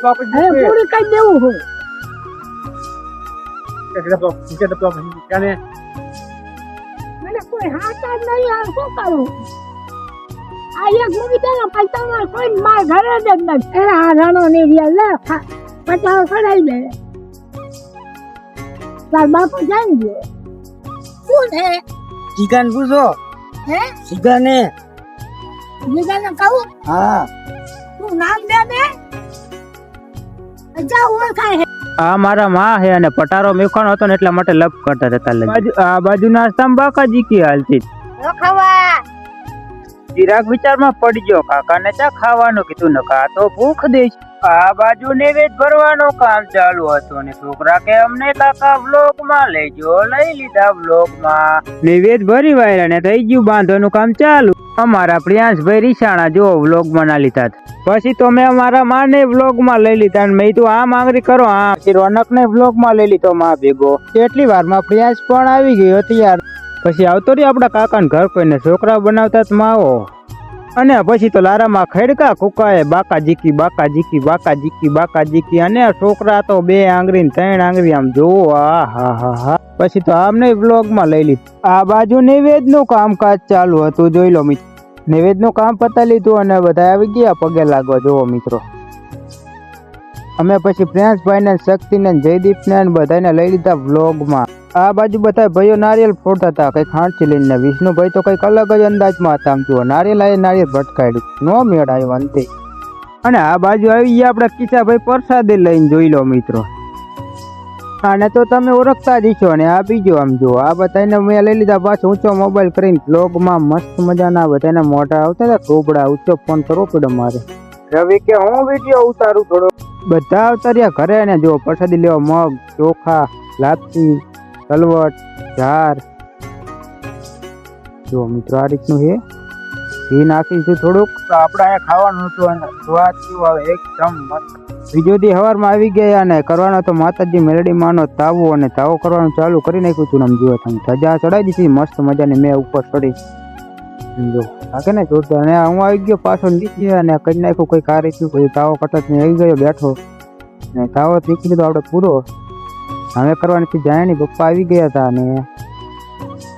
તો આપણે હવે પૂરી કરી દેવું હોય કે તો કે તો ક્યાંને? મને કોઈ હાથા જ નહીં આવે શું કરું? આ એક મૂકી દે પૈસા કોઈ માર ઘરે જ નથી એના આ રણો ને રહ્યા લે પચાસ કરાવી દે. તાર બાપુ જાણી ગયો. શું છે? જીગાને પૂછો. હે? જીગાને. જીગાને કહું? હા. તું નામ દે ને. હે આ મારા માં હે અને પટારો મેખવાનો હતો ને એટલા માટે લપ કરતા રહેતા લગ બાજુ આ બાજુના બાકાજી કી હાલતી ચિરાગ વિચારમાં પડી ગયો. કાકાને ચા ખાવાનું કીધું ને કા તો ભૂખ દઈશ આ બાજુ નૈવેદ ભરવાનું કામ ચાલુ હતું ને છોકરા કે અમને કાકા બ્લોકમાં લેજો. લઈ લીધા બ્લોકમાં નૈવેદ ભરી વાયરા ને થઈ ગયું બાંધવાનું કામ ચાલુ. અમારા પ્રિયાંશભાઈ રીસાણા જો વ્લોગ બના લીધા પછી તો મેં અમારા માને વ્લોગમાં લઈ લીધા અને મેં તું આમ આંગળી કરો, આ પછી રોનક ને વ્લોગમાં લઈ લીધો માં ભેગો. એટલી વારમાં પ્રિયાંશ પણ આવી ગયો હતો યાર. પછી આવતો રહ્યો આપણા કાકા ઘર કોઈને છોકરા બનાવતા જ માવો. અને પછી તો લારામાં ખેડકા કુકાએ બાકા જીકી બાકા જીકી બાકા જીકી બાકા જીકી અને છોકરા તો બે આંગળી ને ત્રણ આંગળી આમ જોવો, આ હા હા હા. પછી તો આમને બ્લોગમાં લઈ લીધું. આ બાજુ નૈવેદનું કામકાજ ચાલુ હતું, જોઈ લો મિત્રો. નૈવેદનું કામ પતાવી લીધું અને બધા આવી ગયા, પગે લાગવા. જોવો મિત્રો. અમે પછી પ્રિયાંશભાઈને શક્તિને, જયદીપને બધાને લઈ લીધા વ્લોગમાં. આ બાજુ બધા ભાઈઓ નારિયેલ ફોડતા હતા કંઈક ખાંડથી લઈને વિષ્ણુભાઈ તો કંઈક અલગ જ અંદાજમાં હતા. આમ જુઓ નારિયેલ આવી નારિયેલ ભટકાડ્યું નો મેળ આવ્યો અંતે. અને આ બાજુ આવી ગયા આપણા કિસાભાઈ પ્રસાદે લઈને, જોઈ લો મિત્રો. આને તો તમે ઓળખતા જ છો ને. આ બીજો આમ જુઓ. આ બધાને મેં લઈ લીધા પાછો. ઊંચો મોબાઈલ કરીને બ્લોગમાં મસ્ત મજાના બધાને મોટા આવતા હતા. કોબડા ઊંચો ફોન કરવો પડ્યો મારે. રવિ કે હું વીડિયો ઉતારું થોડો. બધા અવતાર્યા ઘરે ને જો પ્રસાદી લેવા મગ ચોખા લાપસી તલવટ ઝાર. જો મિત્રો આ રીતનું છે. ઘી નાખીશું થોડુંક. આપણે અહીંયા ખાવાનું હતું અને સ્વાદ શું આવે એકદમ બીજો દી સવારમાં આવી ગયા અને કરવાનો તો માતાજી મેલડીમાંનો તાવો અને તાવો કરવાનું ચાલુ કરી નાખ્યું છું ને આમ જુઓ તમે. ધજા ચડાવી દીધી, મસ્ત મજાની મેં ઉપર ચડી. જો કે ને જોરદાર. અને હું આવી ગયો પાછો નીચે અને કરી નાખ્યું કોઈ કાર થયું, પછી તાવો કટક ને આવી ગયો, બેઠો. ને તાવો નીકળી લીધો આપણે પૂરો. હવે કરવાની જાય ની પપ્પા આવી ગયા હતા અને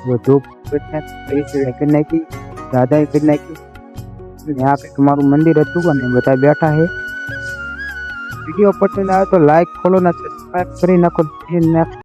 જો ધૂપ કરી નાખી. દાદાએ કરી નાખ્યું આ કંઈક મારું મંદિર હતું અને બધા બેઠા છે. વીડિયો પસંદ આવે તો લાઈક ફોલો ના સબસ્ક્રાઈબ કરી નાખો.